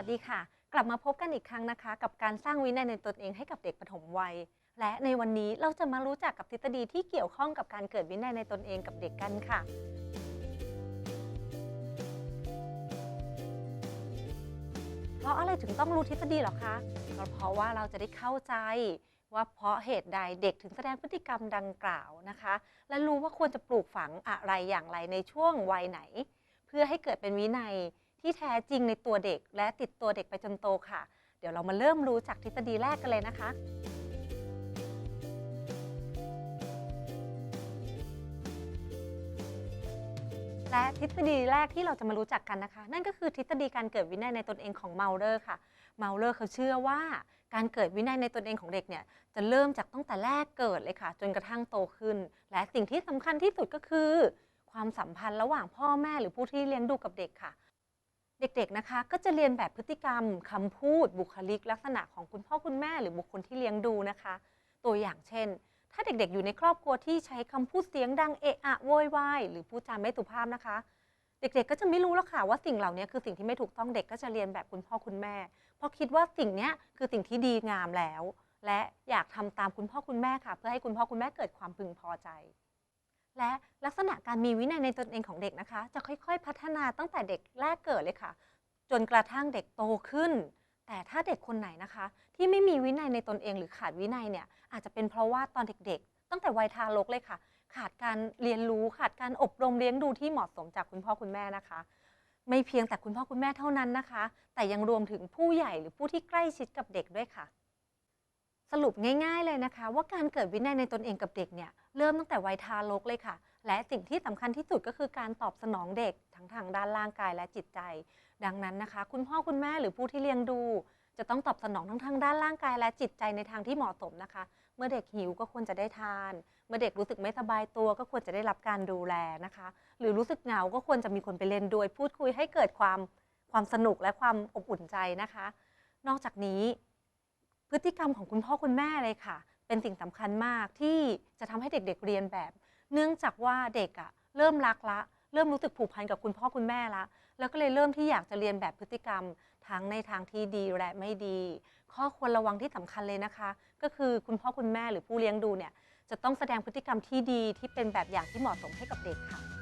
ัสดีค่ะ กลับมาพบกันอีกครั้งนะคะ กับการสร้างวินัยในตนเองให้กับเด็กปฐมวัย และในวันนี้เราจะมารู้จักกับทฤษฎีที่เกี่ยวข้องกับการเกิดวินัยในตนเองกับเด็กกันค่ะ เพราะอะไรถึงต้องรู้ทฤษฎีหรอคะก็เพราะว่าเราจะได้เข้าใจว่าเพราะเหตุใดเด็กถึงแสดงพฤติกรรมดังกล่าวนะคะ และรู้ว่าควรจะปลูกฝังอะไรอย่างไรในช่วงวัยไหน เพื่อให้เกิดเป็นวินัย ที่แท้จริงในตัวเด็ก และติดตัวเด็กไปจนโตค่ะ เดี๋ยวเรามาเริ่มรู้จากทฤษฎีแรกกันเลยนะคะ และทฤษฎีแรกที่เราจะมารู้จักกันนะคะ นั่นก็คือทฤษฎีการเกิดวินัยในตนเองของเมาเลอร์ค่ะเมาเลอร์เขาเชื่อว่าการเกิดวินัยในตนเองของเด็กเนี่ยจะเริ่มจากตั้งแต่แรกเกิดเลยค่ะ จนกระทั่งโตขึ้น และสิ่งที่สำคัญที่สุดก็คือ ความสัมพันธ์ระหว่างพ่อแม่หรือผู้ที่เลี้ยงดูกับเด็กค่ะ เด็กๆนะคะ ก็จะเรียนแบบพฤติกรรมคำพูดบุคลิก ลักษณะของคุณพ่อคุณแม่หรือบุคคลที่เลี้ยงดูนะคะ ตัวอย่างเช่น ถ้าเด็กๆ อยู่ในครอบครัวที่ใช้คำพูดเสียงดังเอะอะโวยวายหรือพูดจาไม่สุภาพนะคะ เด็กๆ ก็จะไม่รู้แล้วค่ะว่าสิ่งเหล่านี้คือสิ่งที่ไม่ถูกต้องเด็กก็จะเรียนแบบคุณพ่อคุณแม่ เพราะคิดว่าสิ่งเนี้ยคือสิ่งที่ดีงามแล้ว และอยากทำตามคุณพ่อคุณแม่ค่ะ เพื่อให้คุณพ่อคุณแม่เกิดความพึงพอใจ และลักษณะการมีวินัยในตนเองของเด็กนะคะ จะค่อยๆ พัฒนาตั้งแต่เด็กแรกเกิดเลยค่ะ จนกระทั่งเด็กโตขึ้น แต่ถ้าเด็กคนไหนนะคะ ที่ไม่มีวินัยในตนเองหรือขาดวินัยเนี่ยอาจจะเป็นเพราะว่าตอนเด็กๆ ตั้งแต่วัยทารกเลยค่ะ ขาดการเรียนรู้ขาดการอบรมเลี้ยงดูที่เหมาะสมจากคุณพ่อคุณแม่นะคะ ไม่เพียงแต่คุณพ่อคุณแม่เท่านั้นนะคะ แต่ยังรวมถึงผู้ใหญ่หรือผู้ที่ใกล้ชิดกับเด็กด้วยค่ะ สรุปง่าย ๆ เลยนะคะ ว่าการเกิดวินัยในตนเองกับเด็กเนี่ยเริ่มตั้งแต่วัยทารกเลยค่ะ และสิ่งที่สำคัญที่สุดก็คือการตอบสนองเด็กทั้งทางด้านร่างกายและจิตใจ ดังนั้นนะคะ คุณพ่อคุณแม่หรือผู้ที่เลี้ยงดู จะต้องตอบสนองทั้งทางด้านร่างกายและจิตใจในทางที่เหมาะสมนะคะ เมื่อเด็กหิวก็ควรจะได้ทาน เมื่อเด็กรู้สึกไม่สบายตัว ก็ควรจะได้รับการดูแลนะคะ หรือรู้สึกเหงาก็ควรจะมีคนไปเล่นด้วยพูดคุยให้เกิดความความสนุกและความอบอุ่นใจนะคะ นอกจากนี้ พฤติกรรมของคุณพ่อคุณแม่เลยค่ะ เป็นสิ่งสำคัญมากที่จะทำให้เด็ก ๆ เรียนแบบ เนื่องจากว่าเด็กอะเริ่มรักละ เริ่มรู้สึกผูกพันกับคุณพ่อคุณแม่ละ แล้วก็เลยเริ่มที่อยากจะเรียนแบบพฤติกรรมทั้งในทางที่ดีและไม่ดี ข้อควรระวังที่สำคัญเลยนะคะ ก็คือคุณพ่อคุณแม่หรือผู้เลี้ยงดูเนี่ยจะต้องแสดงพฤติกรรมที่ดีที่เป็นแบบอย่างที่เหมาะสมให้กับเด็กค่ะ